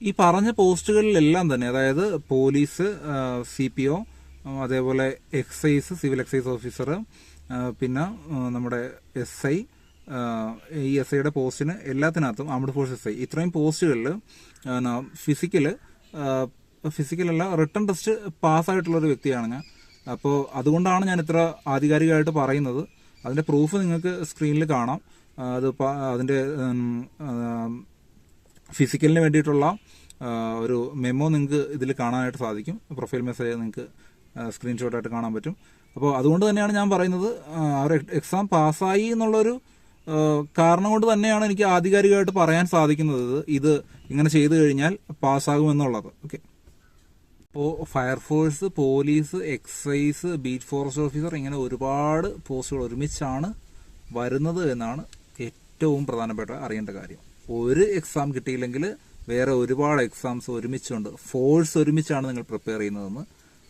ഈ പറഞ്ഞ പോസ്റ്റുകളിലെല്ലാം തന്നെ അതായത് പോലീസ് സി പി ഒ അതേപോലെ എക്സൈസ് സിവിൽ എക്സൈസ് ഓഫീസർ പിന്നെ നമ്മുടെ എസ് ഐ ഈ എസ് ഐയുടെ പോസ്റ്റിന് എല്ലാത്തിനകത്തും ആംഡ് ഫോഴ്സ് എസ് ഐ. ഇത്രയും പോസ്റ്റുകളിൽ ഫിസിക്കൽ ഫിസിക്കലല്ല റിട്ടേൺ ടെസ്റ്റ് പാസ്സായിട്ടുള്ള ഒരു വ്യക്തിയാണ് ഞാൻ. അപ്പോൾ അതുകൊണ്ടാണ് ഞാൻ ഇത്ര ആധികാരികമായിട്ട് പറയുന്നത്. അതിന്റെ പ്രൂഫ് നിങ്ങൾക്ക് സ്ക്രീനിൽ കാണാം. അത് അതിന്റെ ഫിസിക്കലിന് വേണ്ടിയിട്ടുള്ള ഒരു മെമ്മോ നിങ്ങൾക്ക് ഇതിൽ കാണാനായിട്ട് സാധിക്കും. പ്രൊഫൈൽ മെസ്സേജ് നിങ്ങൾക്ക് സ്ക്രീൻഷോട്ടായിട്ട് കാണാൻ പറ്റും. അപ്പോൾ അതുകൊണ്ട് തന്നെയാണ് ഞാൻ പറയുന്നത് ഒരു എക്സാം പാസ്സായി എന്നുള്ളൊരു കാരണം കൊണ്ട് തന്നെയാണ് എനിക്ക് ആധികാരികമായിട്ട് പറയാൻ സാധിക്കുന്നത് ഇത്. ഇത് ഇങ്ങനെ ചെയ്തു കഴിഞ്ഞാൽ പാസ്സാകുമെന്നുള്ളത്. ഓക്കെ. അപ്പോൾ fire force police excise beat forest officer ഇങ്ങനെ ഒരുപാട് പോസ്റ്റുകൾ ഒരുമിച്ചാണ് വരുന്നത് എന്നാണ് ഏറ്റവും പ്രധാനപ്പെട്ട അറിയേണ്ട കാര്യം. ഒരു എക്സാം കിട്ടിയില്ലെങ്കിൽ വേറെ ഒരുപാട് എക്സാംസ് ഒരുമിച്ചുണ്ട്. ഫോഴ്സ് ഒരുമിച്ചാണ് നിങ്ങൾ പ്രിപ്പയർ ചെയ്യുന്നതെന്ന്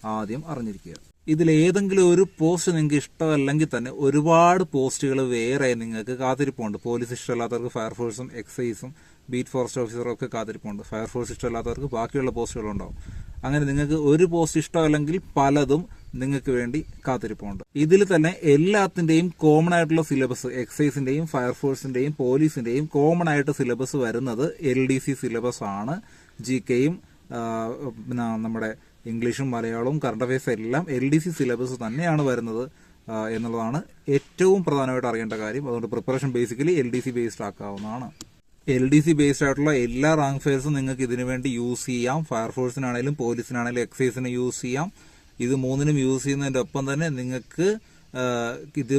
ആദ്യം അറിഞ്ഞിരിക്കുക. ഇതിൽ ഏതെങ്കിലും ഒരു പോസ്റ്റ് നിങ്ങൾക്ക് ഇഷ്ടമല്ലെങ്കിൽ തന്നെ ഒരുപാട് പോസ്റ്റുകൾ വേറെ നിങ്ങൾക്ക് കാത്തിരിപ്പുണ്ട്. പോലീസ് ഇഷ്ടമല്ലാത്തവർക്ക് ഫയർഫോഴ്സും എക്സൈസും ബീറ്റ് ഫോറസ്റ്റ് ഓഫീസറും ഒക്കെ കാത്തിരിപ്പുണ്ട്. ഫയർഫോഴ്സ് ഇഷ്ടമല്ലാത്തവർക്ക് ബാക്കിയുള്ള പോസ്റ്റുകളുണ്ടാവും അങ്ങനെ നിങ്ങൾക്ക് ഒരു പോസ്റ്റ് ഇഷ്ടമല്ലെങ്കിൽ പലതും നിങ്ങൾക്ക് വേണ്ടി കാത്തിരിപ്പുണ്ട്. ഇതിൽ തന്നെ എല്ലാത്തിന്റെയും കോമൺ ആയിട്ടുള്ള സിലബസ് എക്സൈസിന്റെയും ഫയർഫോഴ്സിന്റെയും പോലീസിന്റെയും കോമൺ ആയിട്ട് സിലബസ് വരുന്നത് എൽ ഡി സി സിലബസ് ആണ്. ജി കെയും നമ്മുടെ ഇംഗ്ലീഷും മലയാളവും കറണ്ട് അഫയേഴ്സ് എല്ലാം എൽ ഡി സി സിലബസ് തന്നെയാണ് വരുന്നത് എന്നുള്ളതാണ് ഏറ്റവും പ്രധാനമായിട്ട് അറിയേണ്ട കാര്യം. അതുകൊണ്ട് preparation basically L D C based ആക്കാവുന്നതാണ്. L D C based ആയിട്ടുള്ള എല്ലാ റാങ്ക് ഫെയർസും നിങ്ങൾക്ക് ഇതിനു വേണ്ടി യൂസ് ചെയ്യാം. ഫയർഫോഴ്സിനാണെങ്കിലും പോലീസിനാണെങ്കിലും എക്സൈസിന് യൂസ് ചെയ്യാം. ഇത് മൂന്നിനും യൂസ് ചെയ്യുന്നതിന്റെ ഒപ്പം തന്നെ നിങ്ങൾക്ക് ഇത്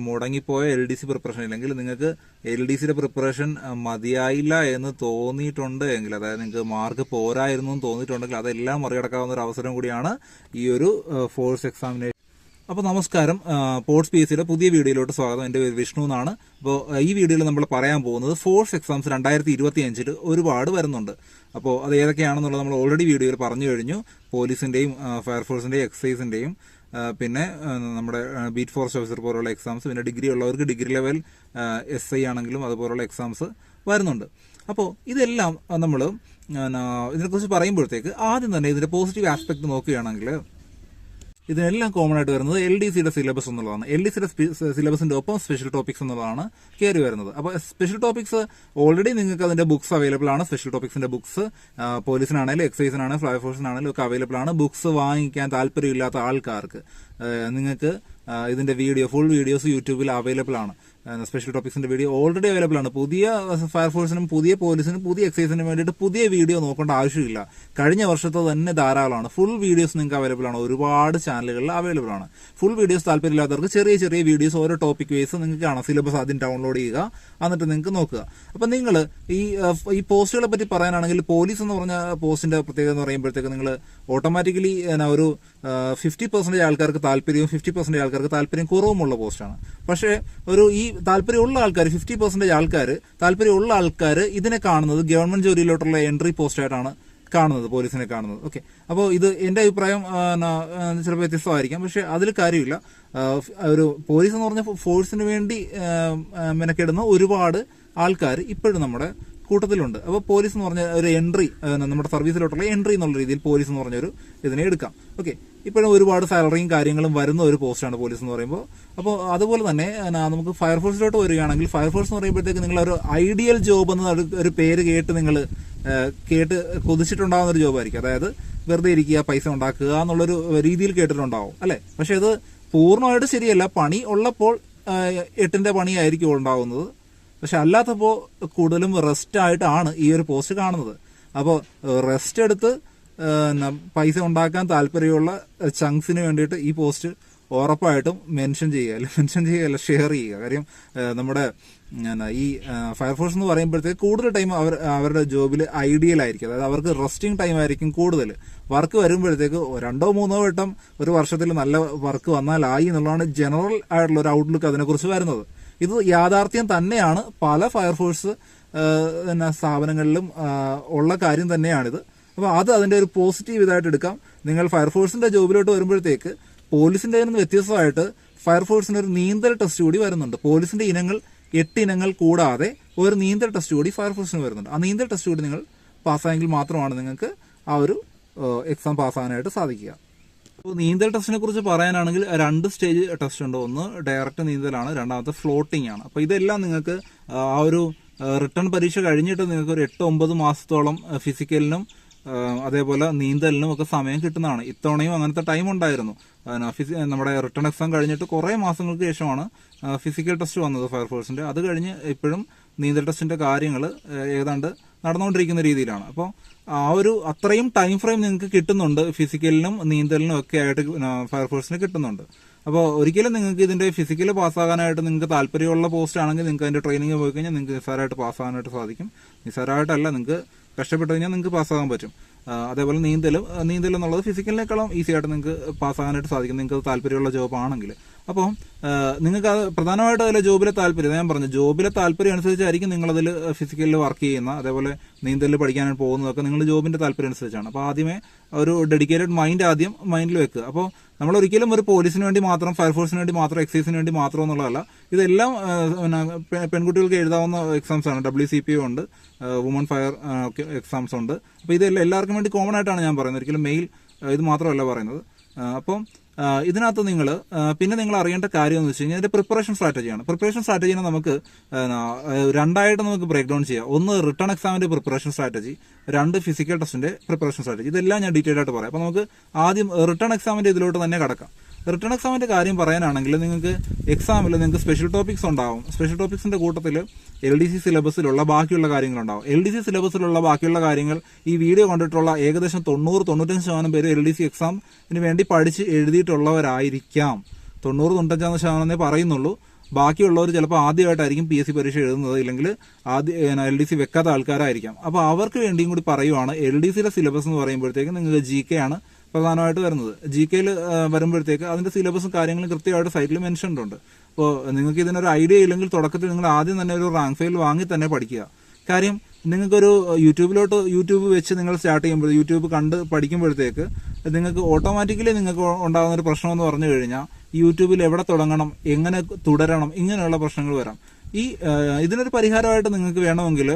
മുടങ്ങിപ്പോയ എൽ ഡി സി പ്രിപ്പറേഷൻ ഇല്ലെങ്കിൽ നിങ്ങൾക്ക് എൽ ഡി സിയുടെ പ്രിപ്പറേഷൻ മതിയായില്ല എന്ന് തോന്നിയിട്ടുണ്ട് എങ്കിൽ അതായത് നിങ്ങൾക്ക് മാർക്ക് പോരായിരുന്നു എന്ന് തോന്നിയിട്ടുണ്ടെങ്കിൽ അതെല്ലാം മറികടക്കാവുന്ന ഒരു അവസരം കൂടിയാണ് ഈ ഒരു ഫോഴ്സ് എക്സാമിനേഷൻ അപ്പോൾ നമസ്കാരം. പോർട്സ് പി എസ് സിയുടെ പുതിയ വീഡിയോയിലോട്ട് സ്വാഗതം. എന്റെ പേര് വിഷ്ണു എന്നാണ്. അപ്പോൾ ഈ വീഡിയോയിൽ നമ്മൾ പറയാൻ പോകുന്നത് ഫോഴ്സ് എക്സാംസ് രണ്ടായിരത്തി ഇരുപത്തി അഞ്ചിൽ ഒരുപാട് വരുന്നുണ്ട്. അപ്പോൾ അത് ഏതൊക്കെയാണെന്നുള്ളത് നമ്മൾ ഓൾറെഡി വീഡിയോയിൽ പറഞ്ഞു കഴിഞ്ഞു. പോലീസിന്റെയും ഫയർഫോഴ്സിന്റെയും എക്സൈസിന്റെയും പിന്നെ നമ്മുടെ ബീറ്റ് ഫോറസ്റ്റ് ഓഫീസർ പോലുള്ള എക്സാംസ് പിന്നെ ഡിഗ്രി ഉള്ളവർക്ക് ഡിഗ്രി ലെവൽ എസ് ഐ ആണെങ്കിലും അതുപോലുള്ള എക്സാംസ് വരുന്നുണ്ട്. അപ്പോൾ ഇതെല്ലാം നമ്മൾ ഇതിനെക്കുറിച്ച് പറയുമ്പോഴത്തേക്ക് ആദ്യം തന്നെ ഇതിന്റെ പോസിറ്റീവ് ആസ്പെക്ട് നോക്കുകയാണെങ്കിൽ ഇതിനെല്ലാം കോമൺ ആയിട്ട് വരുന്നത് എൽ ഡി സിയുടെ സിലബസ് എന്നുള്ളതാണ്. എൽ ഡി സിയുടെ സിലബസിന്റെ ഒപ്പം സ്പെഷ്യൽ ടോപ്പിക്സ് എന്നുള്ളതാണ് കയറി വരുന്നത്. അപ്പോൾ സ്പെഷ്യൽ ടോപ്പിക്സ് ഓൾറെഡി നിങ്ങൾക്ക് അതിന്റെ ബുക്സ് അവൈലബിൾ ആണ്. സ്പെഷ്യൽ ടോപ്പിക്സിന്റെ ബുക്സ് പോലീസിനാണെങ്കിലും എക്സൈസിനാണെങ്കിലും ഫ്ലൈ ഫോഴ്സിനാണെങ്കിലും ഒക്കെ അവൈലബിൾ ആണ്. ബുക്സ് വാങ്ങിക്കാൻ താല്പര്യമില്ലാത്ത ആൾക്കാർക്ക് നിങ്ങൾക്ക് ഇതിന്റെ വീഡിയോ ഫുൾ വീഡിയോസ് യൂട്യൂബിൽ അവൈലബിൾ ആണ്. സ്പെഷ്യൽ ടോപ്പിക്സിന്റെ വീഡിയോ ഓൾറെഡി അവൈലബിൾ ആണ്. പുതിയ ഫയർഫോഴ്സിനും പുതിയ പോലീസിനും പുതിയ എക്സൈസിനും വേണ്ടിയിട്ട് പുതിയ വീഡിയോ നോക്കേണ്ട ആവശ്യമില്ല. കഴിഞ്ഞ വർഷത്തെ തന്നെ ധാരാളമാണ്. ഫുൾ വീഡിയോസ് നിങ്ങൾക്ക് അവൈലബിൾ ആണ്. ഒരുപാട് ചാനലുകളിൽ അവൈലബിൾ ആണ്. ഫുൾ വീഡിയോസ് താല്പര്യമില്ലാത്തവർക്ക് ചെറിയ ചെറിയ വീഡിയോസ് ഓരോ ടോപ്പിക് വൈസ് നിങ്ങൾക്ക് കാണാം. സിലബസ് ആദ്യം ഡൗൺലോഡ് ചെയ്യുക എന്നിട്ട് നിങ്ങൾക്ക് നോക്കുക. അപ്പം നിങ്ങൾ ഈ ഈ പോസ്റ്റുകളെ പറ്റി പറയാനാണെങ്കിൽ പോലീസ് എന്ന് പറഞ്ഞ പോസ്റ്റിന്റെ പ്രത്യേകത എന്ന് പറയുമ്പോഴത്തേക്ക് നിങ്ങൾ ഓട്ടോമാറ്റിക്കലി ഒരു ഫിഫ്റ്റി പെർസെന്റേജ് ആൾക്കാർക്ക് താല്പര്യവും ഫിഫ്റ്റി പെർസെന്റേജ് ആൾക്കാർക്ക് താല്പര്യം കുറവുമുള്ള പോസ്റ്റാണ് പക്ഷേ ഒരു ഈ താല്പര്യമുള്ള ആൾക്കാർ ഫിഫ്റ്റി പെർസെന്റേജ് ആൾക്കാർ താല്പര്യമുള്ള ആൾക്കാർ ഇതിനെ കാണുന്നത് ഗവൺമെന്റ് ജോലിയിലോട്ടുള്ള എൻട്രി പോസ്റ്റ് ആയിട്ടാണ് കാണുന്നത് പോലീസിനെ കാണുന്നത്. ഓക്കെ അപ്പോൾ ഇത് എന്റെ അഭിപ്രായം ചിലപ്പോൾ വ്യത്യസ്തമായിരിക്കാം. പക്ഷെ അതിൽ കാര്യമില്ല. ഒരു പോലീസ് എന്ന് പറഞ്ഞ ഫോഴ്സിന് വേണ്ടി മെനക്കെടുന്ന ഒരുപാട് ആൾക്കാർ ഇപ്പോഴും നമ്മുടെ കൂട്ടത്തിലുണ്ട്. അപ്പോൾ പോലീസ് എന്ന് പറഞ്ഞ ഒരു എൻട്രി നമ്മുടെ സർവീസിലോട്ടുള്ള എൻട്രി എന്നുള്ള രീതിയിൽ പോലീസ് എന്ന് പറഞ്ഞൊരു ഇതിനെ എടുക്കാം. ഓക്കെ ഇപ്പോഴും ഒരുപാട് സാലറിയും കാര്യങ്ങളും വരുന്ന ഒരു പോസ്റ്റാണ് പോലീസ് എന്ന് പറയുമ്പോൾ. അപ്പോൾ അതുപോലെ തന്നെ നമുക്ക് ഫയർഫോഴ്സിലോട്ട് വരികയാണെങ്കിൽ ഫയർഫോഴ്സ് എന്ന് പറയുമ്പോഴത്തേക്ക് നിങ്ങൾ ഒരു ഐഡിയൽ ജോബ് എന്ന ഒരു- പേര് കേട്ട് നിങ്ങൾ കേട്ട് കൊതിച്ചിട്ടുണ്ടാകുന്ന ഒരു ജോബായിരിക്കും. അതായത് വെറുതെ ഇരിക്കുക പൈസ ഉണ്ടാക്കുക എന്നുള്ളൊരു രീതിയിൽ കേട്ടിട്ടുണ്ടാവും അല്ലേ? പക്ഷെ ഇത് പൂർണമായിട്ട് ശരിയല്ല. പണി ഉള്ളപ്പോൾ എട്ടിന്റെ പണിയായിരിക്കും ഉണ്ടാകുന്നത് പക്ഷെ അല്ലാത്തപ്പോൾ കൂടുതലും റെസ്റ്റ് ആയിട്ടാണ് ഈ ഒരു പോസ്റ്റ് കാണുന്നത്. അപ്പോൾ റെസ്റ്റ് എടുത്ത് പൈസ ഉണ്ടാക്കാൻ താല്പര്യമുള്ള ചങ്സിന് വേണ്ടിയിട്ട് ഈ പോസ്റ്റ് ഉറപ്പായിട്ടും മെൻഷൻ ചെയ്യുക. മെൻഷൻ ചെയ്യുക ഷെയർ ചെയ്യുക. കാര്യം നമ്മുടെ ഈ ഫയർഫോഴ്സ് എന്ന് പറയുമ്പോഴത്തേക്ക് കൂടുതൽ ടൈം അവർ അവരുടെ ജോബിൽ ഐഡിയൽ ആയിരിക്കും. അതായത് അവർക്ക് റെസ്റ്റിംഗ് ടൈം ആയിരിക്കും കൂടുതൽ. വർക്ക് വരുമ്പോഴത്തേക്ക് രണ്ടോ മൂന്നോ വട്ടം ഒരു വർഷത്തിൽ നല്ല വർക്ക് വന്നാലായി എന്നുള്ളതാണ് ജനറൽ ആയിട്ടുള്ള ഒരു ഔട്ട്ലുക്ക് അതിനെക്കുറിച്ച് വരുന്നത്. ഇത് യാഥാർത്ഥ്യം തന്നെയാണ്. പല ഫയർഫോഴ്സ് സ്ഥാപനങ്ങളിലും ഉള്ള കാര്യം തന്നെയാണിത്. അപ്പോൾ അത് അതിന്റെ ഒരു പോസിറ്റീവ് ഇതായിട്ട് എടുക്കാം. നിങ്ങൾ ഫയർഫോഴ്സിന്റെ ജോബിലോട്ട് വരുമ്പോഴത്തേക്ക് പോലീസിന്റെ നിന്ന് വ്യത്യസ്തമായിട്ട് ഫയർഫോഴ്സിന് ഒരു നീന്തൽ ടെസ്റ്റ് കൂടി വരുന്നുണ്ട്. പോലീസിന്റെ ഇനങ്ങൾ എട്ട് ഇനങ്ങൾ കൂടാതെ ഒരു നീന്തൽ ടെസ്റ്റ് കൂടി ഫയർഫോഴ്സിന് വരുന്നുണ്ട്. ആ നീന്തൽ ടെസ്റ്റ് കൂടി നിങ്ങൾ പാസ്സായെങ്കിൽ മാത്രമാണ് നിങ്ങൾക്ക് ആ ഒരു എക്സാം പാസ്സാകാനായിട്ട് സാധിക്കുക. അപ്പോൾ നീന്തൽ ടെസ്റ്റിനെ കുറിച്ച് പറയാനാണെങ്കിൽ രണ്ട് സ്റ്റേജ് ടെസ്റ്റ് ഉണ്ട്. ഒന്ന് ഡയറക്റ്റ് നീന്തലാണ് രണ്ടാമത്തെ ഫ്ലോട്ടിംഗ് ആണ്. അപ്പോൾ ഇതെല്ലാം നിങ്ങൾക്ക് ആ ഒരു റിട്ടേൺ പരീക്ഷ കഴിഞ്ഞിട്ട് നിങ്ങൾക്ക് ഒരു എട്ട് ഒമ്പത് മാസത്തോളം ഫിസിക്കലിനും അതേപോലെ നീന്തലിനും ഒക്കെ സമയം കിട്ടുന്നതാണ്. ഇത്തവണയും അങ്ങനത്തെ ടൈം ഉണ്ടായിരുന്നു. നമ്മുടെ റിട്ടേൺ എക്സാം കഴിഞ്ഞിട്ട് കുറേ മാസങ്ങൾക്ക് ശേഷമാണ് ഫിസിക്കൽ ടെസ്റ്റ് വന്നത് ഫയർഫോഴ്സിന്റെ അത് കഴിഞ്ഞ് ഇപ്പോഴും നീന്തൽ ടെസ്റ്റിന്റെ കാര്യങ്ങൾ ഏതാണ്ട് നടന്നുകൊണ്ടിരിക്കുന്ന രീതിയിലാണ്. അപ്പോൾ ആ ഒരു അത്രയും ടൈം ഫ്രെയിം നിങ്ങൾക്ക് കിട്ടുന്നുണ്ട്. ഫിസിക്കലിനും നീന്തലിനും ഒക്കെ ആയിട്ട് ഫയർഫോഴ്സിന് കിട്ടുന്നുണ്ട്. അപ്പോൾ ഒരിക്കലും നിങ്ങൾക്ക് ഇതിന്റെ ഫിസിക്കൽ പാസ്സാകാനായിട്ട് നിങ്ങൾക്ക് താല്പര്യമുള്ള പോസ്റ്റ് ആണെങ്കിൽ നിങ്ങൾക്ക് അതിന്റെ ട്രെയിനിങ് പോയി കഴിഞ്ഞാൽ നിങ്ങൾക്ക് നിസ്സാരമായിട്ട് പാസ്സാകാനായിട്ട് സാധിക്കും. നിസ്സാരമായിട്ടല്ല നിങ്ങൾക്ക് കഷ്ടപ്പെട്ട് കഴിഞ്ഞാൽ നിങ്ങൾക്ക് പാസ്സാകാൻ പറ്റും. അതേപോലെ നീന്തലും നീന്തൽ എന്നുള്ളത് ഫിസിക്കലിനേക്കാളും ഈസി ആയിട്ട് നിങ്ങൾക്ക് പാസ്സാകാനായിട്ട് സാധിക്കും. നിങ്ങൾക്ക് താല്പര്യമുള്ള ജോബ് ആണെങ്കിൽ. അപ്പോൾ നിങ്ങൾക്ക് അത് പ്രധാനമായിട്ട് അതിലെ ജോബിലെ താല്പര്യം ഞാൻ പറഞ്ഞു ജോബിലെ താല്പര്യം അനുസരിച്ചായിരിക്കും നിങ്ങളതിൽ ഫിസിക്കലിൽ വർക്ക് ചെയ്യുന്ന അതേപോലെ നീന്തലിൽ പഠിക്കാനായിട്ട് പോകുന്നതൊക്കെ നിങ്ങൾ ജോബിന്റെ താല്പര്യം അനുസരിച്ചാണ്. അപ്പോൾ ആദ്യമേ ഒരു ഡെഡിക്കേറ്റഡ് മൈൻഡ് ആദ്യം മൈൻഡിൽ വെക്കുക അപ്പോൾ നമ്മൾ ഒരിക്കലും ഒരു പോലീസിന് വേണ്ടി മാത്രം ഫയർഫോഴ്സിന് വേണ്ടി മാത്രം എക്സൈസിന് വേണ്ടി മാത്രം എന്നുള്ളതല്ല ഇതെല്ലാം പിന്നെ പെൺകുട്ടികൾക്ക് എഴുതാവുന്ന എക്സാംസ് ആണ്. ഡബ്ല്യു സി പി ഉണ്ട് വുമൺ ഫയർ എക്സാംസ് ഉണ്ട്. അപ്പോൾ ഇതെല്ലാം എല്ലാവർക്കും വേണ്ടി കോമൺ ആയിട്ടാണ് ഞാൻ പറയുന്നത്. ഒരിക്കലും മെയിൽ ഇത് മാത്രമല്ല പറയുന്നത്. അപ്പം ഇതിനകത്ത് നിങ്ങൾ പിന്നെ നിങ്ങൾ അറിയേണ്ട കാര്യം എന്ന് വെച്ച് കഴിഞ്ഞാൽ ഇതിന്റെ പ്രിപ്പറേഷൻ സ്ട്രാറ്റജിയാണ് പ്രിപ്പറേഷൻ സ്ട്രാറ്റജിനെ നമുക്ക് രണ്ടായിട്ട് നമുക്ക് ബ്രേക്ക് ഡൗൺ ചെയ്യാം. ഒന്ന് റിട്ടേൺ എക്സാമിന്റെ പ്രിപ്പറേഷൻ സ്ട്രാറ്റജി രണ്ട് ഫിസിക്കൽ ടെസ്റ്റിന്റെ പ്രിപ്പറേഷൻ സ്ട്രാറ്റജി ഇതെല്ലാം ഞാൻ ഡീറ്റെയിൽ ആയിട്ട് പറയാം. അപ്പോൾ നമുക്ക് ആദ്യം റിട്ടേൺ എക്സാമിന്റെ ഇതിലോട്ട് തന്നെ കടക്കാം. റിട്ടേൺ എക്സാമിന്റെ കാര്യം പറയാനാണെങ്കിൽ നിങ്ങൾക്ക് എക്സാമിൽ നിങ്ങൾക്ക് സ്പെഷ്യൽ ടോപ്പിക്സ് ഉണ്ടാവും. സ്പെഷ്യൽ ടോപ്പിക്സിന്റെ കൂട്ടത്തിൽ എൽ ഡി സി സിലബസിലുള്ള ബാക്കിയുള്ള കാര്യങ്ങളുണ്ടാവും. എൽ ഡി സി സിലബസിലുള്ള ബാക്കിയുള്ള കാര്യങ്ങൾ ഈ വീഡിയോ കണ്ടിട്ടുള്ള ഏകദേശം തൊണ്ണൂറ് തൊണ്ണൂറ്റഞ്ച് ശതമാനം പേര് എൽ ഡി സി എക്സാമിന് വേണ്ടി പഠിച്ച് എഴുതിയിട്ടുള്ളവരായിരിക്കാം. തൊണ്ണൂറ് തൊണ്ണൂറ്റഞ്ച് ശതമാനമേ പറയുന്നുള്ളൂ. ബാക്കിയുള്ളവർ ചിലപ്പോൾ ആദ്യമായിട്ടായിരിക്കും പി എസ് സി പരീക്ഷ എഴുതുന്നത് ഇല്ലെങ്കിൽ ആദ്യം എൽ ഡി സി വെക്കാത്ത ആൾക്കാരായിരിക്കാം. അപ്പോൾ അവർക്ക് വേണ്ടിയും കൂടി പറയുവാണ് എൽ ഡി സിയിലെ സിലബസ് എന്ന് പറയുമ്പോഴത്തേക്കും നിങ്ങൾക്ക് ജി കെ ആണ് പ്രധാനമായിട്ട് വരുന്നത്. ജി കെയിൽ വരുമ്പോഴത്തേക്ക് അതിന്റെ സിലബസും കാര്യങ്ങളും കൃത്യമായിട്ട് സൈറ്റിൽ മെൻഷൻഡ് ഉണ്ട് അപ്പോൾ നിങ്ങൾക്ക് ഇതിനൊരു ഐഡിയ ഇല്ലെങ്കിൽ തുടക്കത്തിൽ നിങ്ങൾ ആദ്യം തന്നെ ഒരു റാങ്ക് ഫയൽ വാങ്ങി തന്നെ പഠിക്കുക. കാര്യം നിങ്ങൾക്കൊരു യൂട്യൂബിലോട്ട് യൂട്യൂബ് വെച്ച് നിങ്ങൾ സ്റ്റാർട്ട് ചെയ്യുമ്പോൾ യൂട്യൂബ് കണ്ട് പഠിക്കുമ്പോഴത്തേക്ക് നിങ്ങൾക്ക് ഓട്ടോമാറ്റിക്കലി നിങ്ങൾക്ക് ഉണ്ടാകുന്ന ഒരു പ്രശ്നം എന്ന് പറഞ്ഞു കഴിഞ്ഞാൽ യൂട്യൂബിൽ എവിടെ തുടങ്ങണം എങ്ങനെ തുടരണം ഇങ്ങനെയുള്ള പ്രശ്നങ്ങൾ വരാം. ഈ ഇതിനൊരു പരിഹാരമായിട്ട് നിങ്ങൾക്ക് വേണമെങ്കിൽ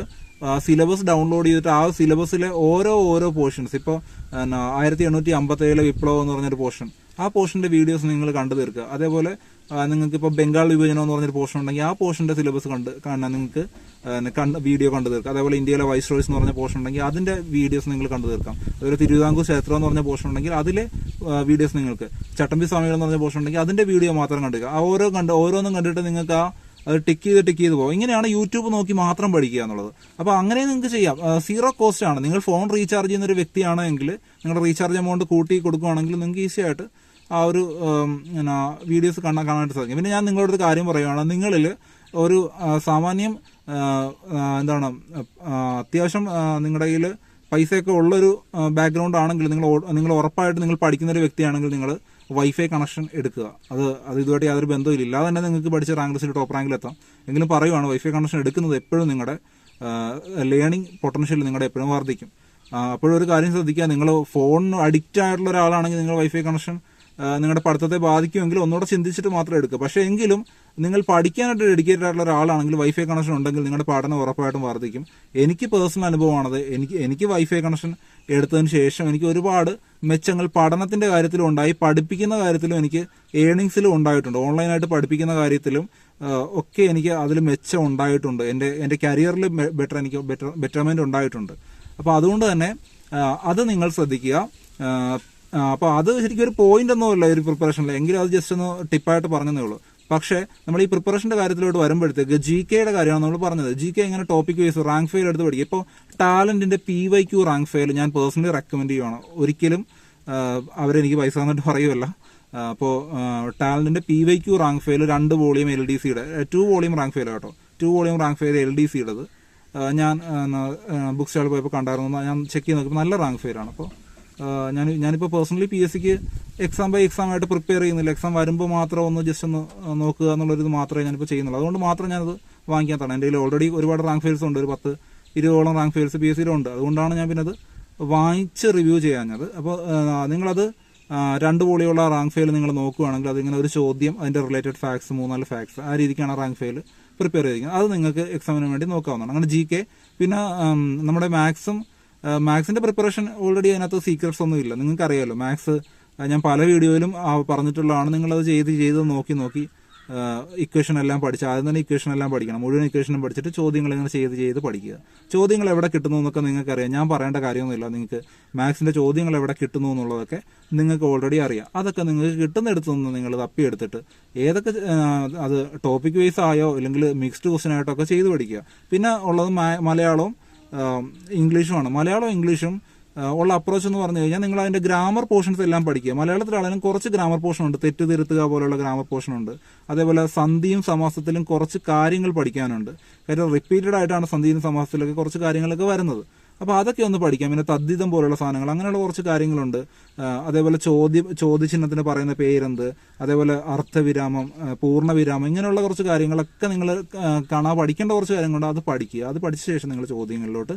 സിലബസ് ഡൗൺലോഡ് ചെയ്തിട്ട് ആ സിലബസിലെ ഓരോ ഓരോ പോർഷൻസ് ഇപ്പോൾ ആയിരത്തി എണ്ണൂറ്റി അമ്പത്തി ഏഴിലെ വിപ്ലവം എന്ന് പറഞ്ഞൊരു പോർഷൻ ആ പോർഷന്റെ വീഡിയോസ് നിങ്ങൾ കണ്ടു തീർക്കുക. അതേപോലെ നിങ്ങൾക്ക് ഇപ്പോൾ ബംഗാൾ വിഭജനം എന്ന് പറഞ്ഞൊരു പോർഷൻ ഉണ്ടെങ്കിൽ ആ പോർഷന്റെ സിലബസ് കണ്ട് കാണാൻ നിങ്ങൾക്ക് കണ്ട് വീഡിയോ കണ്ടു തീർക്കാം. അതേപോലെ ഇന്ത്യയിലെ വൈസ് റോയ്സ് എന്ന് പറഞ്ഞ പോർഷൻ ഉണ്ടെങ്കിൽ അതിന്റെ വീഡിയോസ് നിങ്ങൾ കണ്ടു തീർക്കാം. അതുപോലെ തിരുവിതാംകൂർ ക്ഷേത്രം എന്ന് പറഞ്ഞ പോർഷൻ ഉണ്ടെങ്കിൽ അതിലെ വീഡിയോസ് നിങ്ങൾക്ക്. ചട്ടമ്പി സ്വാമികൾ എന്ന് പറഞ്ഞ പോർഷൻ ഉണ്ടെങ്കിൽ അതിന്റെ വീഡിയോ മാത്രം കണ്ടുക ആ ഓരോ കണ്ട് ഓരോന്നും കണ്ടിട്ട് നിങ്ങൾക്ക് ആ അത് ടിക്ക് ചെയ്ത് ടിക്ക് ചെയ്ത് പോകും. ഇങ്ങനെയാണ് യൂട്യൂബ് നോക്കി മാത്രം പഠിക്കുക എന്നുള്ളത്. അപ്പോൾ അങ്ങനെ നിങ്ങൾക്ക് ചെയ്യാം. സീറോ കോസ്റ്റ് ആണ്. നിങ്ങൾ ഫോൺ റീചാർജ് ചെയ്യുന്ന ഒരു വ്യക്തിയാണെങ്കിൽ നിങ്ങളുടെ റീചാർജ് എമൗണ്ട് കൂട്ടി കൊടുക്കുകയാണെങ്കിൽ നിങ്ങൾക്ക് ഈസി ആയിട്ട് ആ ഒരു എന്നാ വീഡിയോസ് കാണാൻ കാണാനായിട്ട് സാധിക്കും. പിന്നെ ഞാൻ നിങ്ങളോട് ഒരു കാര്യം പറയുകയാണ് നിങ്ങളിൽ ഒരു സാമാന്യം എന്താണ് അത്യാവശ്യം നിങ്ങളുടെ കയ്യിൽ പൈസയൊക്കെ ഉള്ളൊരു ബാക്ക്ഗ്രൗണ്ട് ആണെങ്കിൽ നിങ്ങൾ നിങ്ങൾ ഉറപ്പായിട്ട് നിങ്ങൾ പഠിക്കുന്ന ഒരു വ്യക്തിയാണെങ്കിൽ നിങ്ങൾ വൈഫൈ കണക്ഷൻ എടുക്കുക. അത് അത് ഇതുമായിട്ട് യാതൊരു ബന്ധവും ഇല്ലാതെ തന്നെ നിങ്ങൾക്ക് പഠിച്ച റാങ്ക് ലിസ്റ്റിൽ ടോപ്പ് റാങ്കിൽ എത്താം. എങ്കിലും പറയുവാണ് വൈഫൈ കണക്ഷൻ എടുക്കുന്നത് എപ്പോഴും നിങ്ങളുടെ ലേണിംഗ് പൊട്ടൻഷ്യൽ നിങ്ങളുടെ എപ്പോഴും വർദ്ധിക്കും. അപ്പോഴൊരു കാര്യം ശ്രദ്ധിക്കുക. നിങ്ങൾ ഫോണിന് അഡിക്റ്റ് ആയിട്ടുള്ള ഒരാളാണെങ്കിൽ നിങ്ങൾ വൈഫൈ കണക്ഷൻ നിങ്ങളുടെ പഠിത്തത്തെ ബാധിക്കുമെങ്കിൽ ഒന്നുകൂടെ ചിന്തിച്ചിട്ട് മാത്രം എടുക്കുക. പക്ഷേ എങ്കിലും നിങ്ങൾ പഠിക്കാനായിട്ട് ഡെഡിക്കേറ്റഡ് ആയിട്ടുള്ള ഒരാളാണെങ്കിൽ വൈഫൈ കണക്ഷൻ ഉണ്ടെങ്കിൽ നിങ്ങളുടെ പഠനം ഉറപ്പായിട്ടും വർദ്ധിക്കും. എനിക്ക് പേഴ്സണൽ അനുഭവമാണത്. എനിക്ക് എനിക്ക് വൈഫൈ കണക്ഷൻ എടുത്തതിന് ശേഷം എനിക്ക് ഒരുപാട് മെച്ചങ്ങൾ പഠനത്തിന്റെ കാര്യത്തിലും ഉണ്ടായി. പഠിപ്പിക്കുന്ന കാര്യത്തിലും എനിക്ക് ഏണിങ്സിലും ഉണ്ടായിട്ടുണ്ട്. ഓൺലൈനായിട്ട് പഠിപ്പിക്കുന്ന കാര്യത്തിലും ഒക്കെ എനിക്ക് അതിൽ മെച്ചം ഉണ്ടായിട്ടുണ്ട്. എന്റെ എന്റെ കരിയറിൽ ബെറ്റർ എനിക്ക് ബെറ്റർ ബെറ്റർമെന്റ് ഉണ്ടായിട്ടുണ്ട്. അപ്പോൾ അതുകൊണ്ട് തന്നെ അത് നിങ്ങൾ ശ്രദ്ധിക്കുക. അപ്പോൾ അത് ശരിക്കും ഒരു പോയിന്റ് ഒന്നുമില്ല ഒരു പ്രിപ്പറേഷനിൽ എങ്കിലും അത് ജസ്റ്റ് ഒന്ന് ടിപ്പായിട്ട് പറഞ്ഞതേ ഉള്ളൂ. പക്ഷേ നമ്മൾ ഈ പ്രിപ്പറേഷന്റെ കാര്യത്തിലോട്ട് വരുമ്പോഴത്തേക്ക് ജി കെയുടെ കാര്യമാണ് നമ്മൾ പറഞ്ഞത്. ജി കെ എങ്ങനെ ടോപ്പിക് വൈസ് റാങ്ക് ഫെയിൽ എടുത്ത് പഠിക്കും? ഇപ്പോൾ ടാലന്റിന്റെ P Y Q rank file ഞാൻ പേഴ്സണലി റെക്കമെൻഡ് ചെയ്യുവാണ്. ഒരിക്കലും അവരെനിക്ക് പൈസ തന്നിട്ട് പറയുമല്ല അപ്പോൾ ടാലന്റിന്റെ P Y Q rank file രണ്ട് വോളിയം എൽ ഡി സിയുടെ ടു വോളിയം റാങ്ക് ഫെയിൽ കേട്ടോ two volume rank file L D സിയുടേത് ഞാൻ ബുക്ക് സ്റ്റാളിൽ പോയപ്പോൾ കണ്ടായിരുന്നു. ഞാൻ ചെക്ക് ചെയ്ത് നോക്കുമ്പോൾ നല്ല റാങ്ക് ഫെയിലാണ് അപ്പോൾ ഞാൻ ഞാനിപ്പോൾ പേഴ്സണലി പി എസ് സിക്ക് എക്സാം ബൈ എക്സാം ആയിട്ട് പ്രിപ്പയർ ചെയ്യുന്നില്ല. എക്സാം വരുമ്പോൾ മാത്രം ഒന്ന് ജസ്റ്റ് ഒന്ന് നോക്കുക എന്നുള്ളൊരിത് മാത്രമേ ഞാനിപ്പോൾ ചെയ്യുന്നുള്ളൂ. അതുകൊണ്ട് മാത്രം ഞാനത് വാങ്ങിക്കാത്തതാണ്. എന്റെ കയ്യിൽ ഓൾറെഡി ഒരുപാട് റാങ്ക് ഫെയിൽസ് ഉണ്ട്. ഒരു പത്ത് ഇരുപതോളം റാങ്ക് ഫെയിൽസ് പി എസ് സിയിലുണ്ട് അതുകൊണ്ടാണ് ഞാൻ പിന്നെ അത് വാങ്ങിച്ച് റിവ്യൂ ചെയ്യാഞ്ഞത്. അപ്പോൾ നിങ്ങളത് രണ്ട് പോളിയുള്ള റാങ്ക് ഫെയിൽ നിങ്ങൾ നോക്കുകയാണെങ്കിൽ അതിങ്ങനെ ഒരു ചോദ്യം അതിന്റെ റിലേറ്റഡ് ഫാക്സ് മൂന്നാൽ ഫാക്സ് ആ രീതിക്കാണ് റാങ്ക് ഫെയിൽ പ്രിപ്പയർ ചെയ്തിരിക്കുന്നത്. അത് നിങ്ങൾക്ക് എക്സാമിന് വേണ്ടി നോക്കാവുന്നതാണ്. അങ്ങനെ ജി കെ പിന്നെ നമ്മുടെ മാത്സും മാത്സിന്റെ പ്രിപ്പറേഷൻ ഓൾറെഡി അതിനകത്ത് സീക്രട്സ് ഒന്നും ഇല്ല. നിങ്ങൾക്ക് അറിയാമല്ലോ മാത്സ് ഞാൻ പല വീഡിയോയിലും പറഞ്ഞിട്ടുള്ളതാണ്. നിങ്ങളത് ചെയ്ത് ചെയ്ത് നോക്കി നോക്കി ഇക്വേഷൻ എല്ലാം പഠിച്ച് ആദ്യം തന്നെ ഇക്വേഷൻ എല്ലാം പഠിക്കണം. മുഴുവൻ ഇക്വേഷനും പഠിച്ചിട്ട് ചോദ്യങ്ങൾ ഇങ്ങനെ ചെയ്ത് ചെയ്ത് പഠിക്കുക. ചോദ്യങ്ങൾ എവിടെ കിട്ടുന്നു എന്നൊക്കെ നിങ്ങൾക്ക് അറിയാം ഞാൻ പറയേണ്ട കാര്യമൊന്നുമില്ല. നിങ്ങൾക്ക് മാത്സിന്റെ ചോദ്യങ്ങൾ എവിടെ കിട്ടുന്നു എന്നുള്ളതൊക്കെ നിങ്ങൾക്ക് ഓൾറെഡി അറിയാം. അതൊക്കെ നിങ്ങൾക്ക് കിട്ടുന്നിടത്തു നിന്ന് നിങ്ങൾ തപ്പിയെടുത്തിട്ട് ഏതൊക്കെ അത് ടോപ്പിക് വൈസ് ആയോ അല്ലെങ്കിൽ മിക്സ്ഡ് ക്വസ്റ്റൻ ആയിട്ടൊക്കെ ചെയ്ത് പഠിക്കുക. പിന്നെ ഉള്ളത് മലയാളവും ഇംഗ്ലീഷുമാണ്. മലയാളവും ഇംഗ്ലീഷും ഉള്ള അപ്രോച്ച് എന്ന് പറഞ്ഞു കഴിഞ്ഞാൽ നിങ്ങൾ അതിന്റെ ഗ്രാമർ പോർഷൻസ് എല്ലാം പഠിക്കുക. മലയാളത്തിലാണെങ്കിലും കുറച്ച് ഗ്രാമർ പോർഷൻ ഉണ്ട്. തെറ്റ് തിരുത്തുക പോലുള്ള ഗ്രാമർ പോർഷൻ ഉണ്ട്. അതേപോലെ സന്ധിയും സമാസത്തിലും കുറച്ച് കാര്യങ്ങൾ പഠിക്കാനുണ്ട്. കാര്യം റിപ്പീറ്റഡ് ആയിട്ടാണ് സന്ധിയും സമാസത്തിലൊക്കെ കുറച്ച് കാര്യങ്ങളൊക്കെ വരുന്നത്. അപ്പോൾ അതൊക്കെ ഒന്ന് പഠിക്കാം. പിന്നെ തദ്ധിതം പോലുള്ള സാധനങ്ങൾ. അങ്ങനെയുള്ള കുറച്ച് കാര്യങ്ങളുണ്ട്. അതേപോലെ ചോദ്യ ചോദ്യചിഹ്നത്തിന് പറയുന്ന പേരെന്ത്? അതേപോലെ അർത്ഥവിരാമം പൂർണവിരാമം ഇങ്ങനെയുള്ള കുറച്ച് കാര്യങ്ങളൊക്കെ നിങ്ങൾ കാണാൻ പഠിക്കേണ്ട കുറച്ച് കാര്യങ്ങളുണ്ട്. അത് പഠിക്കുക. അത് പഠിച്ച ശേഷം നിങ്ങൾ ചോദ്യങ്ങളിലോട്ട്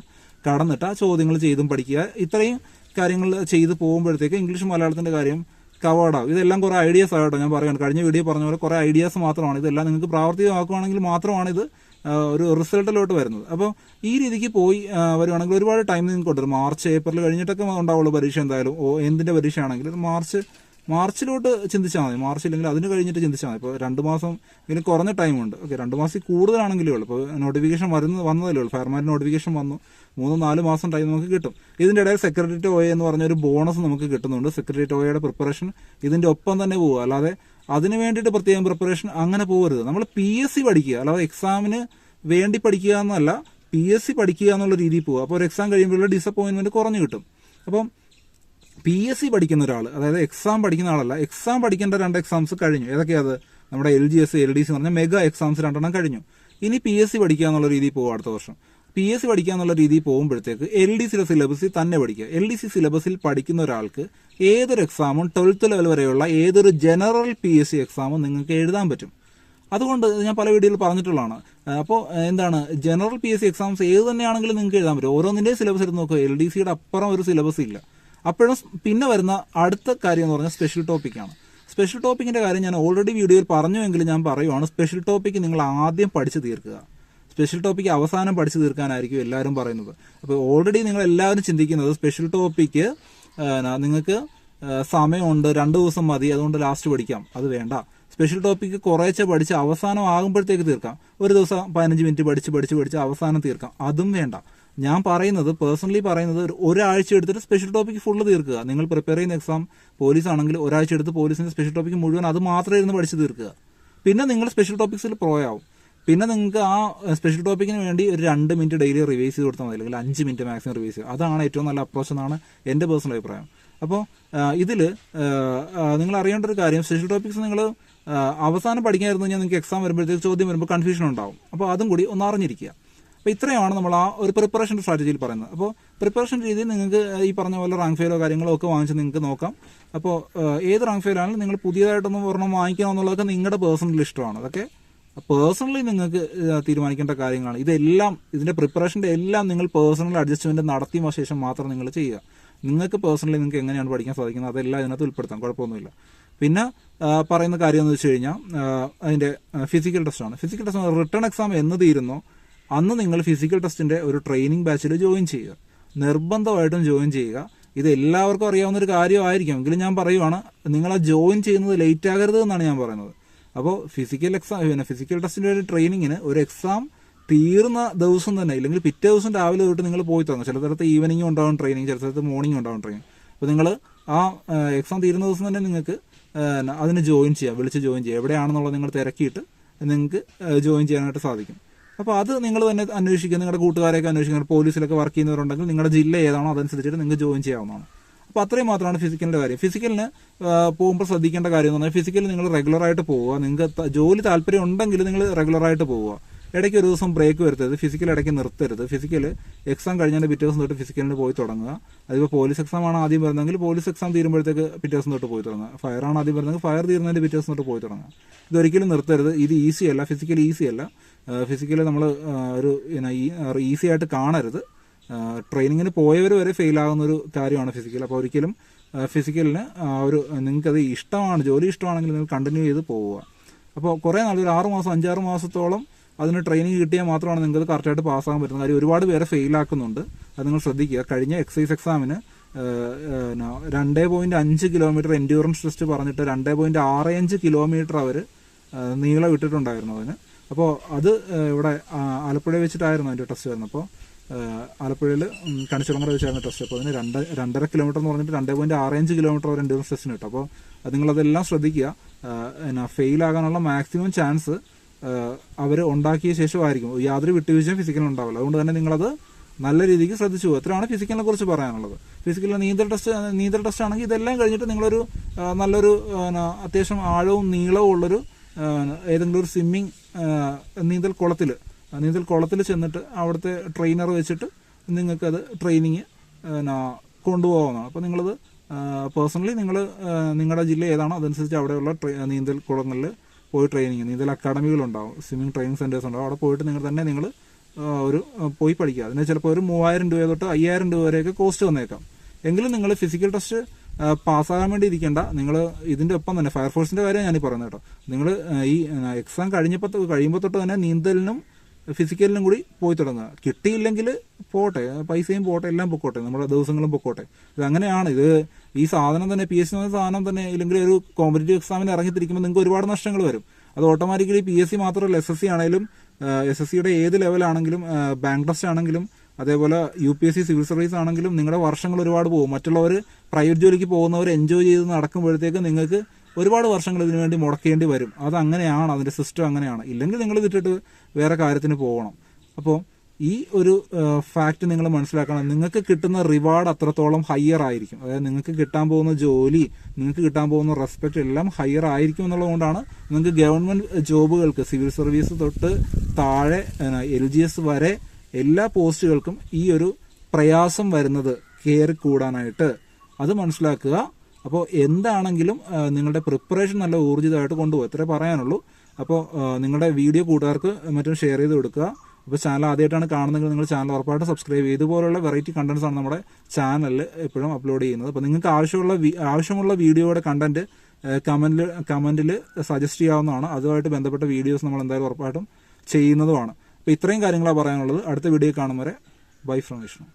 കടന്നിട്ട് ആ ചോദ്യങ്ങൾ ചെയ്തും പഠിക്കുക. ഇത്രയും കാര്യങ്ങൾ ചെയ്ത് പോകുമ്പോഴത്തേക്ക് ഇംഗ്ലീഷ് മലയാളത്തിന്റെ കാര്യം കവേഡാവും ഇതെല്ലാം കുറേ ഐഡിയാസ് ആയിട്ടോ ഞാൻ പറയുകയാണ്. കഴിഞ്ഞ വീഡിയോ പറഞ്ഞ പോലെ കുറേ ഐഡിയാസ് മാത്രമാണ്. ഇതെല്ലാം നിങ്ങൾക്ക് പ്രാവർത്തികമാക്കുകയാണെങ്കിൽ മാത്രമാണ് ഇത് ഒരു റിസൾട്ടിലോട്ട് വരുന്നത്. അപ്പോൾ ഈ രീതിക്ക് പോയി വരുവാണെങ്കിൽ ഒരുപാട് ടൈം നിങ്ങൾക്ക് മാർച്ച് ഏപ്രിൽ കഴിഞ്ഞിട്ടൊക്കെ ഉണ്ടാവുള്ള പരീക്ഷ എന്തായാലും. ഓ എന്തിന്റെ പരീക്ഷ ആണെങ്കിൽ ഒരു മാർച്ച് മാർച്ചിലോട്ട് ചിന്തിച്ചാൽ മതി. മാർച്ച് ഇല്ലെങ്കിൽ അതിന് കഴിഞ്ഞിട്ട് ചിന്തിച്ചാൽ മതി. ഇപ്പോൾ രണ്ട് മാസം ഇതിന് കുറഞ്ഞ ടൈമുണ്ട് ഓക്കെ രണ്ട് മാസത്തിൽ കൂടുതലാണെങ്കിലേ ഉള്ളൂ. ഇപ്പോൾ നോട്ടിഫിക്കേഷൻ വരുന്ന വന്നതല്ലേ ഉള്ളൂ. ഫയർമാൻ നോട്ടിഫിക്കേഷൻ വന്നു. മൂന്ന് നാല് മാസം ടൈം നമുക്ക് കിട്ടും. ഇതിന്റെ ഇടയിൽ സെക്രട്ടേറിയറ്റ് ഒ എന്ന് പറഞ്ഞ ഒരു ബോണസ് നമുക്ക് കിട്ടുന്നുണ്ട്. സെക്രട്ടേറിയറ്റ് ഒയുടെ പ്രിപ്പറേഷൻ ഇതിന്റെ ഒപ്പം തന്നെ പോകും അല്ലാതെ അതിന് വേണ്ടിയിട്ട് പ്രത്യേകം പ്രിപ്പറേഷൻ അങ്ങനെ പോകരുത് നമ്മൾ പി എസ് സി പഠിക്കുക. അല്ലാതെ എക്സാമിന് വേണ്ടി പഠിക്കുക എന്നല്ല പി എസ് സി പഠിക്കുക എന്നുള്ള രീതിയിൽ പോകുക അപ്പോൾ ഒരു എക്സാം കഴിയുമ്പോഴുള്ള ഡിസപ്പോയിന്റ്മെന്റ് കുറഞ്ഞു കിട്ടും. അപ്പം പി എസ് സി പഠിക്കുന്ന ഒരാൾ അതായത് എക്സാം പഠിക്കുന്ന ആളല്ല എക്സാം പഠിക്കേണ്ട രണ്ട് എക്സാംസ് കഴിഞ്ഞു. ഏതൊക്കെയാത് നമ്മുടെ L G S L D C എന്ന് പറഞ്ഞാൽ മെഗാ എക്സാംസ് രണ്ടെണ്ണം കഴിഞ്ഞു. ഇനി പി എസ് സി പഠിക്കുക എന്നുള്ള രീതിയിൽ പോകും അടുത്ത വർഷം. പി എസ് സി പഠിക്കുക എന്നുള്ള രീതിയിൽ പോകുമ്പോഴത്തേക്ക് എൽ ഡി സിയുടെ സിലബസിൽ തന്നെ പഠിക്കുക. എൽ ഡി സി സിലബസിൽ പഠിക്കുന്ന ഒരാൾക്ക് ഏതൊരു എക്സാമും ട്വൽത്ത് ലെവൽ വരെയുള്ള ഏതൊരു ജനറൽ പി എസ് സി എക്സാമും നിങ്ങൾക്ക് എഴുതാൻ പറ്റും. അതുകൊണ്ട് ഞാൻ പല വീഡിയോയിൽ പറഞ്ഞിട്ടുള്ളതാണ്. അപ്പോൾ എന്താണ് general P S C exams ഏത് തന്നെയാണെങ്കിലും നിങ്ങൾക്ക് എഴുതാൻ പറ്റും. ഓരോന്നിന്റെയും സിലബസ് എടുത്ത് നോക്കുക. എൽ ഡി സിയുടെ അപ്പുറം ഒരു സിലബസ് ഇല്ല. അപ്പോഴും പിന്നെ വരുന്ന അടുത്ത കാര്യം എന്ന് പറഞ്ഞാൽ സ്പെഷ്യൽ ടോപ്പിക്കാണ് സ്പെഷ്യൽ ടോപ്പിക്കിന്റെ കാര്യം ഞാൻ ഓൾറെഡി വീഡിയോയിൽ പറഞ്ഞുവെങ്കിലും ഞാൻ പറയുവാണ് സ്പെഷ്യൽ ടോപ്പിക്ക് നിങ്ങൾ ആദ്യം പഠിച്ചു തീർക്കുക. സ്പെഷ്യൽ ടോപ്പിക്ക് അവസാനം പഠിച്ചു തീർക്കാനായിരിക്കും എല്ലാവരും പറയുന്നത്. അപ്പോൾ ഓൾറെഡി നിങ്ങൾ എല്ലാവരും ചിന്തിക്കുന്നത് സ്പെഷ്യൽ ടോപ്പിക്ക് നിങ്ങൾക്ക് സമയമുണ്ട് രണ്ട് ദിവസം മതി അതുകൊണ്ട് ലാസ്റ്റ് പഠിക്കാം. അത് വേണ്ട. സ്പെഷ്യൽ ടോപ്പിക്ക് കുറേശ്ശെ പഠിച്ച് അവസാനം ആകുമ്പോഴത്തേക്ക് തീർക്കാം. ഒരു ദിവസം പതിനഞ്ച് മിനിറ്റ് പഠിച്ച് പഠിച്ച് പഠിച്ച് അവസാനം തീർക്കാം. അതും വേണ്ട. ഞാൻ പറയുന്നത് പേഴ്സണലി പറയുന്നത് ഒരാഴ്ച എടുത്തിട്ട് സ്പെഷ്യൽ ടോപ്പിക്ക് ഫുള്ള് തീർക്കുക. നിങ്ങൾ പ്രിപ്പയർ ചെയ്യുന്ന എക്സാം പോലീസ് ആണെങ്കിൽ ഒരാഴ്ച എടുത്ത് പോലീസിന്റെ സ്പെഷ്യൽ ടോപ്പിക്ക് മുഴുവൻ അത് മാത്രമേ ഇരുന്ന് പഠിച്ച് തീർക്കുക. പിന്നെ നിങ്ങൾ സ്പെഷ്യൽ ടോപ്പിക്സിൽ പ്രോ ആവും പിന്നെ നിങ്ങൾക്ക് ആ സ്പെഷ്യൽ ടോപ്പിക്കിന് വേണ്ടി ഒരു രണ്ട് മിനിറ്റ് ഡെയിലി റിവൈസ് ചെയ്ത് കൊടുത്താൽ മതി. അല്ലെങ്കിൽ അഞ്ച് മിനിറ്റ് മാക്സിമം റിവൈസ് ചെയ്യുക അതാണ് ഏറ്റവും നല്ല അപ്രോച്ച് എന്നാണ് എന്റെ പേഴ്സണൽ അഭിപ്രായം. അപ്പോൾ ഇതിൽ നിങ്ങൾ അറിയേണ്ട ഒരു കാര്യം സ്പെഷ്യൽ ടോപ്പിക്സ് നിങ്ങൾ അവസാനം പഠിക്കാമായിരുന്നു കഴിഞ്ഞാൽ നിങ്ങൾക്ക് എക്സാം വരുമ്പോഴത്തേക്ക് ചോദ്യം വരുമ്പോൾ കൺഫ്യൂഷൻ ഉണ്ടാവും. അപ്പോൾ അതും കൂടി ഒന്ന് അറിഞ്ഞിരിക്കുക. അപ്പോൾ ഇത്രയാണ് നമ്മൾ ആ ഒരു പ്രിപ്പറേഷൻ സ്ട്രാറ്റജിയിൽ പറയുന്നത്. അപ്പോൾ പ്രിപ്പറേഷൻ രീതിയിൽ നിങ്ങൾക്ക് ഈ പറഞ്ഞ പോലെ റാങ്ക് ഫെയിലോ കാര്യങ്ങളോ ഒക്കെ വാങ്ങിച്ച് നിങ്ങൾക്ക് നോക്കാം. അപ്പോൾ ഏത് റാങ്ക് ഫെയിലാണെങ്കിലും നിങ്ങൾ പുതിയതായിട്ടൊന്നും ഒരെണ്ണം വാങ്ങിക്കണം എന്നുള്ളതൊക്കെ നിങ്ങളുടെ പേഴ്സണൽ ഇഷ്ടമാണ്. അതൊക്കെ പേഴ്സണലി നിങ്ങൾക്ക് തീരുമാനിക്കേണ്ട കാര്യങ്ങളാണ്. ഇതെല്ലാം ഇതിന്റെ പ്രിപ്പറേഷന്റെ എല്ലാം നിങ്ങൾ പേഴ്സണൽ അഡ്ജസ്റ്റ്മെന്റ് നടത്തിയ ശേഷം മാത്രം നിങ്ങൾ ചെയ്യുക. നിങ്ങൾക്ക് പേഴ്സണലി നിങ്ങൾക്ക് എങ്ങനെയാണ് പഠിക്കാൻ സാധിക്കുന്നത്? അതെല്ലാം ഇതിനകത്ത് ഉൾപ്പെടുത്താം. കുഴപ്പമൊന്നുമില്ല. പിന്നെ പറയുന്ന കാര്യം എന്ന് വെച്ച് കഴിഞ്ഞാൽ അതിന്റെ ഫിസിക്കൽ ആണ്. ഫിസിക്കൽ ടെസ്റ്റ് റിട്ടേൺ എക്സാം എന്ന് തീരുന്നോ. അന്ന് നിങ്ങൾ ഫിസിക്കൽ ടെസ്റ്റിന്റെ ഒരു ട്രെയിനിങ് ബാച്ചിൽ ജോയിൻ ചെയ്യുക. നിർബന്ധമായിട്ടും ജോയിൻ ചെയ്യുക. ഇത് എല്ലാവർക്കും അറിയാവുന്ന ഒരു കാര്യമായിരിക്കും. എങ്കിലും ഞാൻ പറയുവാണ് നിങ്ങൾ ആ ജോയിൻ ചെയ്യുന്നത് ലേറ്റ് ആകരുത് എന്നാണ് ഞാൻ പറയുന്നത്. അപ്പോൾ ഫിസിക്കൽ എക്സാം പിന്നെ ഫിസിക്കൽ ടെസ്റ്റിന്റെ ഒരു ട്രെയിനിങ്ങിന് ഒരു എക്സാം തീർന്ന ദിവസം തന്നെ ഇല്ലെങ്കിൽ പിറ്റേ ദിവസം രാവിലെ തൊട്ട് നിങ്ങൾ പോയി തുടങ്ങും. ചില സ്ഥലത്ത് ഈവനിങ് ഉണ്ടാവും ട്രെയിനിങ് ചില സ്ഥലത്ത് മോർണിംഗ് ഉണ്ടാവും ട്രെയിനിങ് അപ്പോൾ നിങ്ങൾ ആ എക്സാം തീരുന്ന ദിവസം തന്നെ നിങ്ങൾക്ക് അതിന് ജോയിൻ ചെയ്യാം വിളിച്ച് ജോയിൻ ചെയ്യാം. എവിടെയാണെന്നുള്ളത് നിങ്ങൾ തിരക്കിയിട്ട് നിങ്ങൾക്ക് ജോയിൻ ചെയ്യാനായിട്ട് സാധിക്കും. അപ്പോൾ അത് നിങ്ങൾ തന്നെ അന്വേഷിക്കുക നിങ്ങളുടെ കൂട്ടുകാരെയൊക്കെ അന്വേഷിക്കുക പോലീസിലൊക്കെ വർക്ക് ചെയ്യുന്നവരുണ്ടെങ്കിൽ നിങ്ങളുടെ ജില്ല ഏതാണോ അതനുസരിച്ചിട്ട് നിങ്ങൾക്ക് ജോയിൻ ചെയ്യാവുന്നതാണ്. അപ്പോൾ അത്രയും മാത്രമാണ് ഫിസിക്കലിന്റെ കാര്യം. ഫിസിക്കലിന് പോകുമ്പോൾ ശ്രദ്ധിക്കേണ്ട കാര്യം എന്ന് പറഞ്ഞാൽ ഫിസിക്കൽ നിങ്ങൾ റെഗുലറായിട്ട് പോവുക. നിങ്ങൾക്ക് ജോലി താല്പര്യം ഉണ്ടെങ്കിൽ നിങ്ങൾ റെഗുലറായിട്ട് പോവുക. ഇടയ്ക്ക് ഒരു ദിവസം ബ്രേക്ക് വരുത്തരുത്. ഫിസിക്കൽ ഇടയ്ക്ക് നിർത്തരുത്. ഫിസിക്കൽ എക്സാം കഴിഞ്ഞാൽ പിറ്റേ ദിവസം തൊട്ട് ഫിസിക്കലിന് പോയി തുടങ്ങുക. അതിപ്പോൾ പോലീസ് എക്സാം ആണ് ആദ്യം വരുന്നതെങ്കിൽ പോലീസ് എക്സാം തീരുമ്പോഴത്തേക്ക് പിറ്റേ ദിവസം തൊട്ട് പോയി തുടങ്ങുക. ഫയർ ആണ് ആദ്യം വരുന്നത് ഫയർ തീരുന്നതിന്റെ പിറ്റേ ദിവസം തൊട്ട് പോയി തുടങ്ങുക. ഇതൊരിക്കലും നിർത്തരുത്. ഇത് ഈസി അല്ല. ഫിസിക്കൽ ഈസി അല്ല. ഫിസിക്കൽ നമ്മൾ ഒരു ഈസി ആയിട്ട് കാണരുത്. ട്രെയിനിങ്ങിന് പോയവർ വരെ ഫെയിൽ ആകുന്ന ഒരു കാര്യമാണ് ഫിസിക്കൽ അപ്പോൾ ഒരിക്കലും ഫിസിക്കലിന് ഒരു നിങ്ങൾക്കത് ഇഷ്ടമാണ് ജോലി ഇഷ്ടമാണെങ്കിൽ നിങ്ങൾ കണ്ടിന്യൂ ചെയ്ത് പോവുക. അപ്പോൾ കുറേ നാൾ ഒരു ആറ് മാസം അഞ്ചാറ് മാസത്തോളം അതിന് ട്രെയിനിങ് കിട്ടിയാൽ മാത്രമാണ് നിങ്ങൾക്ക് കറക്റ്റായിട്ട് പാസ്സാകാൻ പറ്റുന്നത്. കാര്യം ഒരുപാട് പേരെ ഫെയിൽ ആക്കുന്നുണ്ട്. അത് നിങ്ങൾ ശ്രദ്ധിക്കുക. കഴിഞ്ഞ എക്സൈസ് എക്സാമിന് രണ്ട് പോയിന്റ് അഞ്ച് കിലോമീറ്റർ എൻഡ്യൂറൻസ് ടെസ്റ്റ് പറഞ്ഞിട്ട് രണ്ട് പോയിന്റ് ആറ് അഞ്ച് കിലോമീറ്റർ അവർ നീളം ഇട്ടിട്ടുണ്ടായിരുന്നു അതിന്. അപ്പോൾ അത് ഇവിടെ ആലപ്പുഴ വെച്ചിട്ടായിരുന്നു അതിന്റെ ടെസ്റ്റ് വരുന്നത്. അപ്പോൾ ആലപ്പുഴയിൽ കണിച്ചുളങ്ങര വെച്ചായിരുന്നു ടെസ്റ്റ് അപ്പോൾ അതിന് രണ്ട് രണ്ടര കിലോമീറ്റർ എന്ന് പറഞ്ഞിട്ട് രണ്ട് പോയിന്റ് ആറ് അഞ്ച് കിലോമീറ്റർ വരെ എൻഡ്യൂറൻസ് ടെസ്റ്റിന് കിട്ടും. അപ്പോൾ അത് നിങ്ങളതെല്ലാം ശ്രദ്ധിക്കുക. എന്നാ ഫെയിൽ ആകാനുള്ള മാക്സിമം ചാൻസ് അവർ ഉണ്ടാക്കിയ ശേഷമായിരിക്കും. യാതൊരു വിട്ടുവീഴ്ചയും ഫിസിക്കൽ ഉണ്ടാവില്ല. അതുകൊണ്ട് തന്നെ നിങ്ങളത് നല്ല രീതിക്ക് ശ്രദ്ധിച്ചു പോകും എത്രയാണ് ഫിസിക്കലിനെ കുറിച്ച് പറയാനുള്ളത്. ഫിസിക്കലിൽ നീന്തൽ ടെസ്റ്റ് നീന്തൽ ടെസ്റ്റ് ആണെങ്കിൽ ഇതെല്ലാം കഴിഞ്ഞിട്ട് നിങ്ങളൊരു നല്ലൊരു അത്യാവശ്യം ആഴവും നീളവും ഉള്ളൊരു ഏതെങ്കിലും ഒരു സ്വിമ്മിങ് നീന്തൽ കുളത്തിൽ നീന്തൽ കുളത്തിൽ ചെന്നിട്ട് അവിടുത്തെ ട്രെയിനർ വെച്ചിട്ട് നിങ്ങൾക്കത് ട്രെയിനിങ് കൊണ്ടുപോകാവുന്നതാണ്. അപ്പോൾ നിങ്ങളത് പേഴ്സണലി നിങ്ങൾ നിങ്ങളുടെ ജില്ല ഏതാണോ അതനുസരിച്ച് അവിടെയുള്ള നീന്തൽ കുളങ്ങളിൽ പോയി ട്രെയിനിങ് നീന്തൽ അക്കാഡമികളുണ്ടാവും സ്വിമ്മിംഗ് ട്രെയിനിങ് സെന്റേഴ്സ് ഉണ്ടാവും. അവിടെ പോയിട്ട് നിങ്ങൾ തന്നെ നിങ്ങൾ ഒരു പോയി പഠിക്കുക. അതിന് ചിലപ്പോൾ ഒരു മൂവായിരം രൂപ തൊട്ട് അയ്യായിരം രൂപ വരെയൊക്കെ കോസ്റ്റ് വന്നേക്കാം. എങ്കിലും നിങ്ങൾ ഫിസിക്കൽ ടെസ്റ്റ് പാസ്സാകാൻ വേണ്ടി ഇരിക്കേണ്ട. നിങ്ങൾ ഇതിന്റെ ഒപ്പം തന്നെ ഫയർഫോഴ്സിന്റെ കാര്യം ഞാനീ പറയുന്നത് കേട്ടോ. നിങ്ങൾ ഈ എക്സാം കഴിഞ്ഞപ്പോൾ കഴിയുമ്പോൾ തൊട്ട് തന്നെ നീന്തലിനും ഫിസിക്കലിനും കൂടി പോയി തുടങ്ങുക. കിട്ടിയില്ലെങ്കിൽ പോട്ടെ പൈസയും പോട്ടെ എല്ലാം പൊക്കോട്ടെ നമ്മുടെ ദിവസങ്ങളും പൊക്കോട്ടെ. ഇത് അങ്ങനെയാണ്. ഇത് ഈ സാധനം തന്നെ പി എസ് സി സാധനം തന്നെ ഇല്ലെങ്കിൽ ഒരു കോമ്പറ്റേറ്റീവ് എക്സാമിന് ഇറങ്ങിത്തിരിക്കുമ്പോൾ നിങ്ങൾക്ക് ഒരുപാട് നഷ്ടങ്ങൾ വരും. അത് ഓട്ടോമാറ്റിക്കലി പി എസ് സി മാത്രമല്ല എസ് എസ് സി ആണെങ്കിലും എസ് എസ് സിയുടെ ഏത് ലെവലാണെങ്കിലും ബാങ്ക് ടെസ്റ്റ് ആണെങ്കിലും അതേപോലെ U P S C civil service ആണെങ്കിലും നിങ്ങളുടെ വർഷങ്ങൾ ഒരുപാട് പോകും. മറ്റുള്ളവർ പ്രൈവറ്റ് ജോലിക്ക് പോകുന്നവർ എൻജോയ് ചെയ്ത് നടക്കുമ്പോഴത്തേക്ക് നിങ്ങൾക്ക് ഒരുപാട് വർഷങ്ങൾ ഇതിനു വേണ്ടി മുടക്കേണ്ടി വരും. അത് അങ്ങനെയാണ് അതിന്റെ സിസ്റ്റം അങ്ങനെയാണ്. ഇല്ലെങ്കിൽ നിങ്ങൾ വിട്ടിട്ട് വേറെ കാര്യത്തിന് പോകണം. അപ്പോൾ ഈ ഒരു ഫാക്റ്റ് നിങ്ങൾ മനസ്സിലാക്കണം. നിങ്ങൾക്ക് കിട്ടുന്ന റിവാർഡ് അത്രത്തോളം ഹയർ ആയിരിക്കും. അതായത് നിങ്ങൾക്ക് കിട്ടാൻ പോകുന്ന ജോലി നിങ്ങൾക്ക് കിട്ടാൻ പോകുന്ന റെസ്പെക്ട് എല്ലാം ഹയർ ആയിരിക്കും എന്നുള്ളതുകൊണ്ടാണ് നിങ്ങൾക്ക് ഗവൺമെന്റ് ജോബുകൾക്ക് സിവിൽ സർവീസ് തൊട്ട് താഴെ എൽ ജി എസ് വരെ എല്ലാ പോസ്റ്റുകൾക്കും ഈ ഒരു പ്രയാസം വരുന്നത് കയറി കൂടാനായിട്ട് അത് മനസ്സിലാക്കുക. അപ്പോൾ എന്താണെങ്കിലും നിങ്ങളുടെ പ്രിപ്പറേഷൻ നല്ല ഊർജിതമായിട്ട് കൊണ്ടുപോകും. ഇത്രേ പറയാനുള്ളൂ. അപ്പോൾ നിങ്ങളുടെ വീഡിയോ കൂട്ടുകാർക്ക് മറ്റും ഷെയർ ചെയ്ത് കൊടുക്കുക. അപ്പോൾ ചാനൽ ആദ്യമായിട്ടാണ് കാണുന്നതെങ്കിൽ നിങ്ങൾ ചാനൽ ഉറപ്പായിട്ട് സബ്സ്ക്രൈബ് ചെയ്ത്. ഇതുപോലുള്ള വെറൈറ്റി കണ്ടന്റ്സ് ആണ് നമ്മുടെ ചാനലിൽ എപ്പോഴും അപ്ലോഡ് ചെയ്യുന്നത്. അപ്പോൾ നിങ്ങൾക്ക് ആവശ്യമുള്ള ആവശ്യമുള്ള വീഡിയോയുടെ കണ്ടന്റ് കമന്റിൽ കമന്റിൽ സജസ്റ്റ് ചെയ്യാവുന്നതാണ്. അതുമായിട്ട് ബന്ധപ്പെട്ട വീഡിയോസ് നമ്മൾ എന്തായാലും ഉറപ്പായിട്ടും ചെയ്യുന്നതുമാണ്. അപ്പോൾ ഇത്രയും കാര്യങ്ങളാണ് പറയാനുള്ളത്. അടുത്ത വീഡിയോ കാണും വരെ. Bye from Vishnu